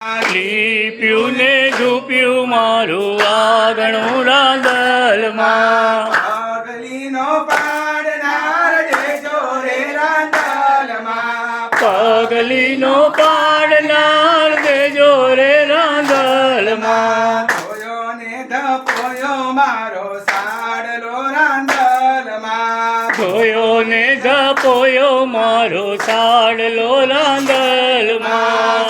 લીપ્યું ને ઝૂપ્યું મારું આગણું રાંદલમાં પગલીનો પાડનાર દેજો રે રાંદલમાં પગલીનો પાડનાર દેજો રે રાંદલમાં ધોયો ને ધપોયો મારો સાડલો રાંદલમાં ધોયો ને ધપોયો મારો સાડલો રાંદલમાં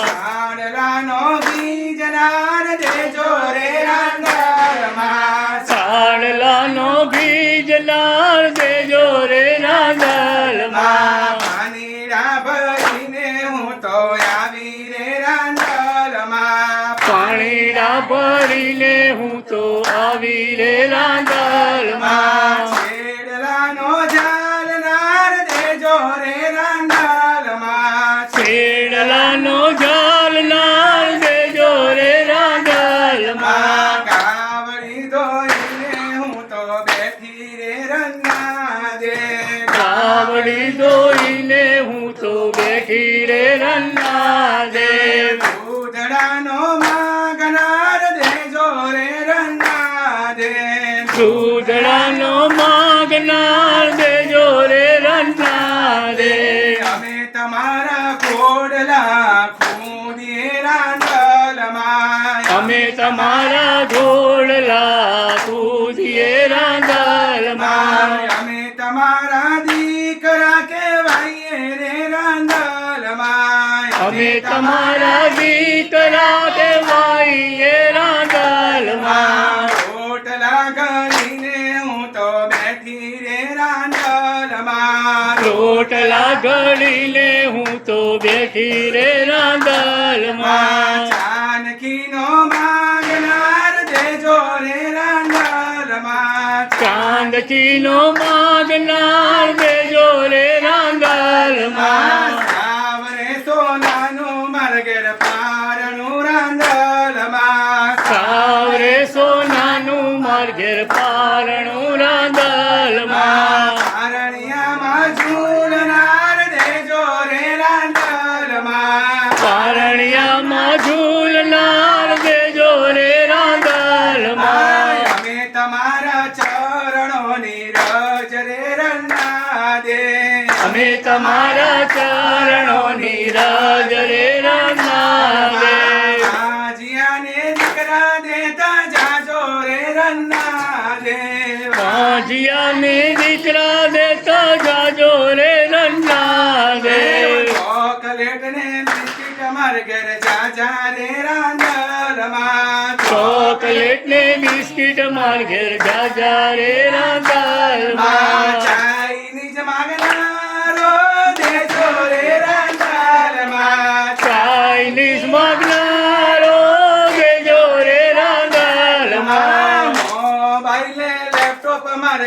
આવી રે રાંદલમાં પાણીડા ભરીને હું તો આવી રે રાંદલમાં છેડલાનો જાલનાર દેજો રે રાંદલમાં છેડલાનો જાલનાર દેજો રે રાંદલમાં કાવડી ધોઈને હું તો બેઠી રે રંગના દે. કાવડી દૂધડાનો માગનાર દેજો રે દેવ અમે તમારા કોડલા ખોદીએ રાંદલમાં અમે તમારા ઘોડલા કૂદીએ રાંદલમાં અમે તમારા દીકરા કેવાઈએ રે રાંદલમાં અમે તમારા દીકરા રોટલા ઘડીને હું તો બેઠી રે રાંદલમાં ચાનકીનો માંગનાર દેજો રે રાંદલમાં ચાંદકીનો માગનાર દેજો રે રાંદલમાં સાવરે સોનાનો માર્ગેર પારણું રાંદલમાં સાવરે સોનાનું માર ઘેર પારણું રાંદલમાં તમારા ચરણોની રાજ રે આજીયાને દીકરા દેતા જાજો રે રન્ના દે કાંજિયાને દીકરા દેતા જાજો રે રન્ના દેવ ચોકલેટ ને બિસ્કિટ માર ઘેર જાજા રે રાંદલમાં ચોકલેટ ને બિસ્કિટ માર ઘેર જાજા રે રાંદલમાં ચાઇનીઝ માગનારો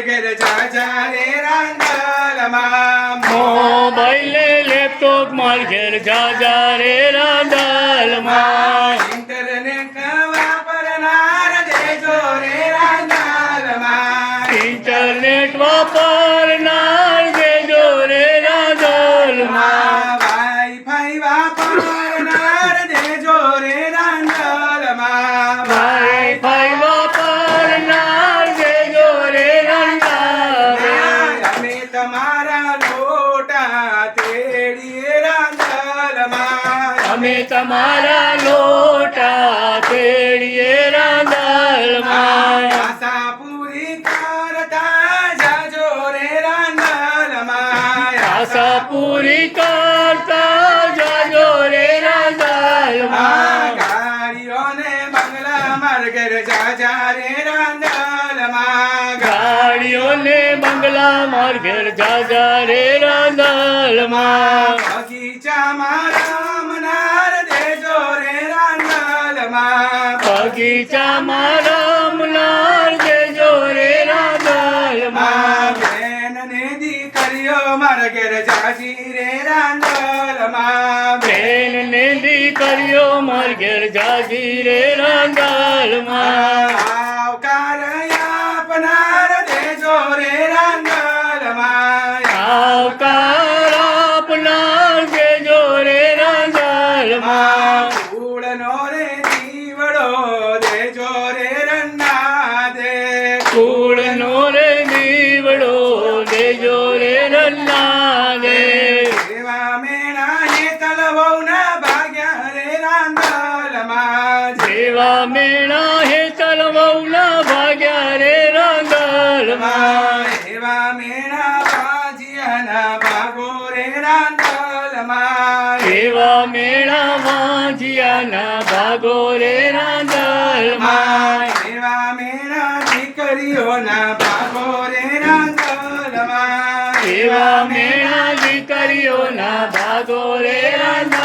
ઘેર જાજા રે રાંદલમાં મોબાઈલ લેપટોપ માર ઘેર જાજા રે રાંદલમાં તમારા લોટા તેડીએ રાંદલમાં આશા પૂરી કરતા જાજો રે રાંદલમાં આશા પૂરી કરતા જાજો રે રાંદલમાં ગાડીઓને બંગલા માર્ગે જાજા રે રાંદલમાં ગાડીઓને બંગલા માર્ગે જાજા રે રાંદલમાં બગીચામાં રાંદલમાં બગીચામાં રામનાર દેજો રે રાંદલમાં? બેન ને દીકરીઓ માર ઘેર જાજી રે રાંદલમાં. બેન ને દીકરીઓ માર ઘેર જાજી રે રાંદલમાં. રાંદલમાં જેવા હે હેતલ વહુના ભાગ્યા રે રાંદલમાં એવા મેળા ભાજિયાના ભાગો રે રાંદલમાં એવા મેળા વાંજિયાના ભાગો રે રાંદલમાં એવા મેળા દીકરીઓના ભાગો રે રાંદલમાં એવા મેળા દીકરીઓના ભાગો રે રાંદલમાં